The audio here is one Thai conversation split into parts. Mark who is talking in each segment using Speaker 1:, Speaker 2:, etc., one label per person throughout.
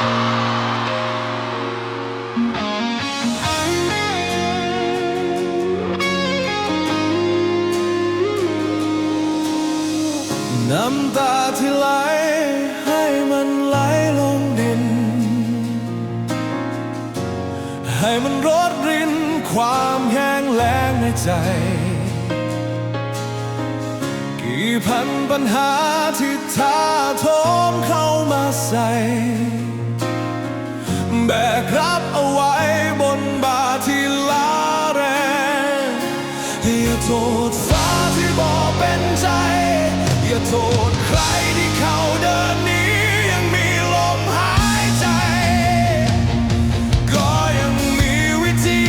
Speaker 1: น้ำตาที่ไหลให้มันไหลลงดิน ให้มันรดรินความแห้งแล้งในใจ กี่พันปัญหาที่ท้าโถมเข้ามาใส่ อย่าโทษฟ้าที่บอกเป็นใจ อย่าโทษใครที่เขาเดินหนี้ยังมีลมหายใจ ก็ยังมีวิธี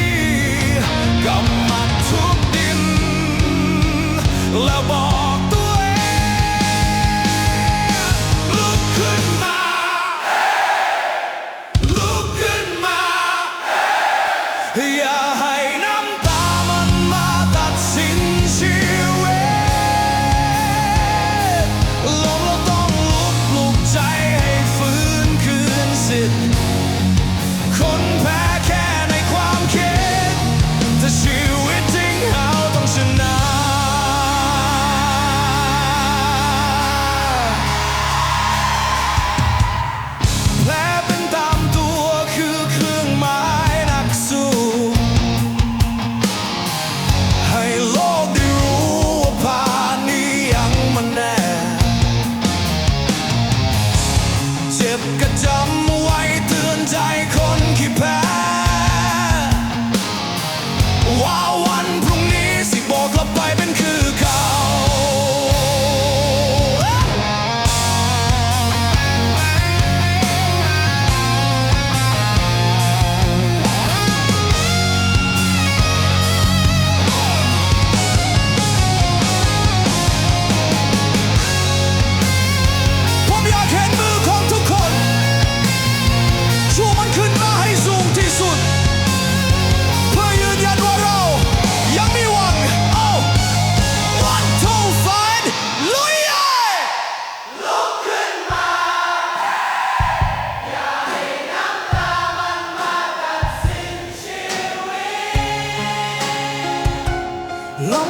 Speaker 1: กำมัดทุกดิน และบอกตัวเองลุกขึ้นมา ลุกขึ้นมาอย่า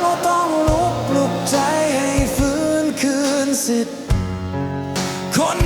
Speaker 1: เราต้องลุกปลุกใจให้ฟื้นคืนสิทธิ์คน